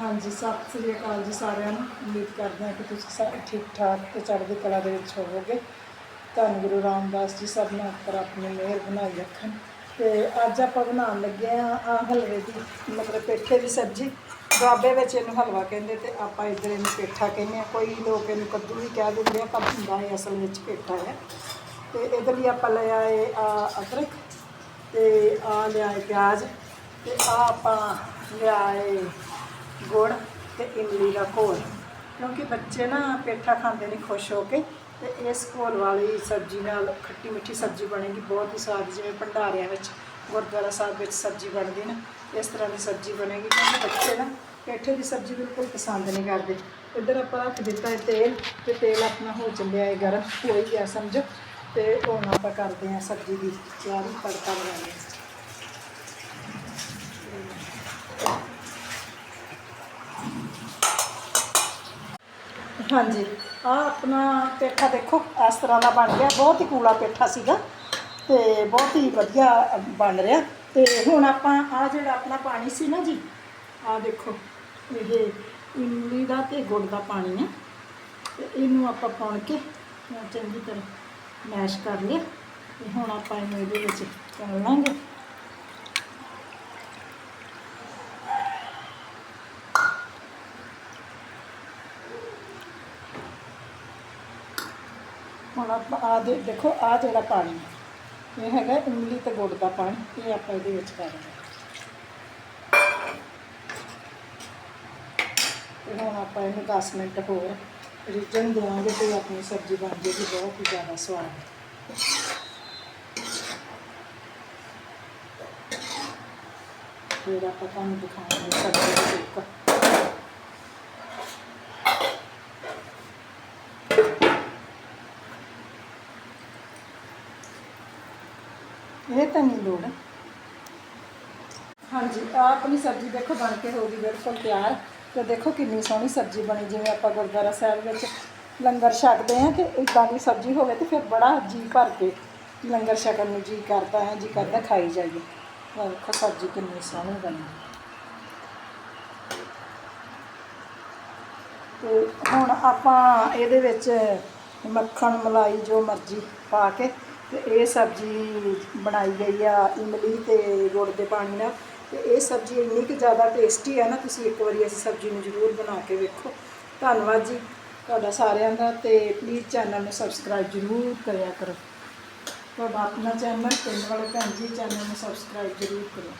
ਹਾਂਜੀ, ਸਤਿ ਸ੍ਰੀ ਅਕਾਲ ਜੀ ਸਾਰਿਆਂ ਨੂੰ। ਉਮੀਦ ਕਰਦੇ ਹਾਂ ਕਿ ਤੁਸੀਂ ਸਾਰੇ ਠੀਕ ਠਾਕ ਤੇ ਚੜ੍ਹਦੀ ਕਲਾ ਦੇ ਵਿੱਚ ਹੋਵੋਗੇ। ਧੰਨ ਗੁਰੂ ਰਾਮਦਾਸ ਜੀ ਸਭ ਨੂੰ ਉੱਪਰ ਆਪਣੀ ਮਿਹਰ ਬਣਾਈ ਰੱਖਣ। ਤੇ ਅੱਜ ਆਪਾਂ ਬਣਾਉਣ ਲੱਗੇ ਆ ਆ ਹਲਵੇ ਦੀ, ਮਤਲਬ ਪੇਠੇ ਦੀ ਸਬਜ਼ੀ। ਦੁਆਬੇ ਵਿੱਚ ਇਹਨੂੰ ਹਲਵਾ ਕਹਿੰਦੇ ਤੇ ਆਪਾਂ ਇੱਧਰ ਇਹਨੂੰ ਪੇਠਾ ਕਹਿੰਦੇ ਆ ਕੋਈ ਲੋਕ ਇਹਨੂੰ ਕੱਦੂ ਵੀ ਕਹਿ ਦਿੰਦੇ ਆ, ਪਰ ਹੁੰਦਾ ਇਹ ਅਸਲ ਵਿੱਚ ਪੇਠਾ ਹੈ। ਤੇ ਇਹਦੇ ਲਈ ਆਪਾਂ ਲੈ ਆਏ ਆ ਅਦਰਕ ਤੇ ਆ ਲਿਆਏ ਪਿਆਜ਼ ਤੇ ਆ ਆਪਾਂ ਲਿਆਏ ਗੁੜ ਅਤੇ ਇਮਲੀ ਦਾ ਘੋਲ। ਕਿਉਂਕਿ ਬੱਚੇ ਨਾ ਪੇਠਾ ਖਾਂਦੇ ਨਹੀਂ ਖੁਸ਼ ਹੋ ਕੇ, ਤੇ ਇਸ ਘੋਲ ਵਾਲੀ ਸਬਜ਼ੀ ਨਾਲ ਖੱਟੀ ਮਿੱਠੀ ਸਬਜ਼ੀ ਬਣੇਗੀ, ਬਹੁਤ ਹੀ ਸਵਾਦ। ਜਿਵੇਂ ਭੰਡਾਰਿਆਂ ਵਿੱਚ, ਗੁਰਦੁਆਰਾ ਸਾਹਿਬ ਵਿੱਚ ਸਬਜ਼ੀ ਬਣਦੀ ਨਾ, ਇਸ ਤਰ੍ਹਾਂ ਦੀ ਸਬਜ਼ੀ ਬਣੇਗੀ। ਕਿਉਂਕਿ ਬੱਚੇ ਨਾ ਪੇਠੇ ਦੀ ਸਬਜ਼ੀ ਬਿਲਕੁਲ ਪਸੰਦ ਨਹੀਂ ਕਰਦੇ। ਇੱਧਰ ਆਪਾਂ ਰੱਖ ਦਿੱਤਾ ਹੈ ਤੇਲ, ਤੇ ਤੇਲ ਆਪਣਾ ਹੋ ਚੱਲਿਆ ਹੈ ਗਰਮ। ਹੋ ਹੀ ਗਿਆ ਸਮਝੋ। ਤੇ ਹੁਣ ਆਪਾਂ ਕਰਦੇ ਹਾਂ ਸਬਜ਼ੀ ਦੀ ਤਿਆਰੀ, ਤੜਕਾ ਬਣਾਉਂਦੇ ਹਾਂਜੀ। ਆ ਆਪਣਾ ਪੇਠਾ ਦੇਖੋ, ਇਸ ਤਰ੍ਹਾਂ ਦਾ ਬਣ ਗਿਆ। ਬਹੁਤ ਹੀ ਕੂਲਾ ਪੇਠਾ ਸੀਗਾ ਤੇ ਬਹੁਤ ਹੀ ਵਧੀਆ ਬਣ ਰਿਹਾ। ਤੇ ਹੁਣ ਆਪਾਂ ਆ ਜਿਹੜਾ ਆਪਣਾ ਪਾਣੀ ਸੀ ਨਾ ਜੀ ਆ ਦੇਖੋ, ਇਹ ਇਮਲੀ ਦਾ ਤੇ ਗੁੜ ਦਾ ਪਾਣੀ ਹੈ ਤੇ ਇਹਨੂੰ ਆਪਾਂ ਪਾਉਣ ਕੇ ਚੰਗੀ ਤਰ੍ਹਾਂ ਮੈਸ਼ ਕਰ ਲਿਆ। ਤੇ ਹੁਣ ਆਪਾਂ ਇਹਨੂੰ ਇਹਦੇ ਵਿੱਚ ਪਾ ਲਾਂਗੇ। ਹੁਣ ਆਪਾਂ ਆ ਦੇ ਦੇਖੋ ਆ ਜਿਹੜਾ ਪਾਣੀ ਹੈ, ਇਹ ਹੈਗਾ ਇਮਲੀ ਤੇ ਗੁੜ ਦਾ ਪਾਣੀ ਇਹ ਆਪਾਂ ਇਹਦੇ ਵਿੱਚ ਪਾ ਦੇਣਾ ਤੇ ਹੁਣ ਆਪਾਂ ਇਹਨੂੰ 10 ਮਿੰਟ ਹੋਰ ਰਿੱਝਣ ਦੇਵਾਂਗੇ ਤੇ ਆਪਣੀ ਸਬਜ਼ੀ ਬਣ ਜਾਏਗੀ ਬਹੁਤ ਹੀ ਜ਼ਿਆਦਾ ਸਵਾਦ। ਫਿਰ ਆਪਾਂ ਤੁਹਾਨੂੰ ਦਿਖਾਵਾਂਗੇ ਸਬਜ਼ੀ ਦਾ ਇਹ ਤਾਂ ਨਹੀਂ ਲੋੜ। ਹਾਂਜੀ ਆ ਆਪਣੀ ਸਬਜ਼ੀ ਦੇਖੋ ਬਣ ਕੇ ਹੋ ਗਈ ਬਿਲਕੁਲ ਤਿਆਰ। ਤੇ ਦੇਖੋ ਕਿੰਨੀ ਸੋਹਣੀ ਸਬਜ਼ੀ ਬਣੀ, ਜਿਵੇਂ ਆਪਾਂ ਗੁਰਦੁਆਰਾ ਸਾਹਿਬ ਵਿੱਚ ਲੰਗਰ ਛਕਦੇ ਹਾਂ ਤੇ ਇਦਾਂ ਦੀ ਸਬਜ਼ੀ ਹੋਵੇ ਤੇ ਫਿਰ ਬੜਾ ਜੀ ਭਰ ਕੇ ਲੰਗਰ ਛਕਣ ਨੂੰ ਜੀ ਕਰਦਾ ਹੈ ਜੀ ਕਰਦਾ ਖਾਈ ਜਾਈਏ। ਆਹ ਦੇਖੋ ਸਬਜ਼ੀ ਕਿੰਨੀ ਸੋਹਣੀ ਬਣੀ। ਤੇ ਹੁਣ ਆਪਾਂ ਇਹਦੇ ਵਿੱਚ ਮੱਖਣ ਮਲਾਈ ਜੋ ਮਰਜ਼ੀ ਪਾ ਕੇ ਤੇ ਇਹ ਸਬਜ਼ੀ ਬਣਾਈ ਗਈ ਆ ਇਮਲੀ ਤੇ ਗੁੜ ਦੇ ਪਾਣੀ ਨਾਲ। ਤੇ ਇਹ ਸਬਜ਼ੀ ਇੰਨੀ ਕਿ ਜ਼ਿਆਦਾ ਟੇਸਟੀ ਹੈ ਨਾ, ਤੁਸੀਂ ਇੱਕ ਵਾਰੀ ਇਸ ਸਬਜ਼ੀ ਨੂੰ ਜ਼ਰੂਰ ਬਣਾ ਕੇ ਵੇਖੋ। ਧੰਨਵਾਦ ਜੀ ਤੁਹਾਡਾ ਸਾਰਿਆਂ ਦਾ ਤੇ ਪਲੀਜ਼ ਚੈਨਲ ਨੂੰ ਸਬਸਕ੍ਰਾਈਬ ਜ਼ਰੂਰ ਕਰਿਆ ਕਰੋ। ਤੁਹਾਡਾ ਆਪਣਾ ਚੈਨਲ ਪਿੰਡ ਵਾਲੇ ਭੈਣ ਜੀ ਚੈਨਲ ਨੂੰ ਸਬਸਕ੍ਰਾਈਬ ਜ਼ਰੂਰ ਕਰੋ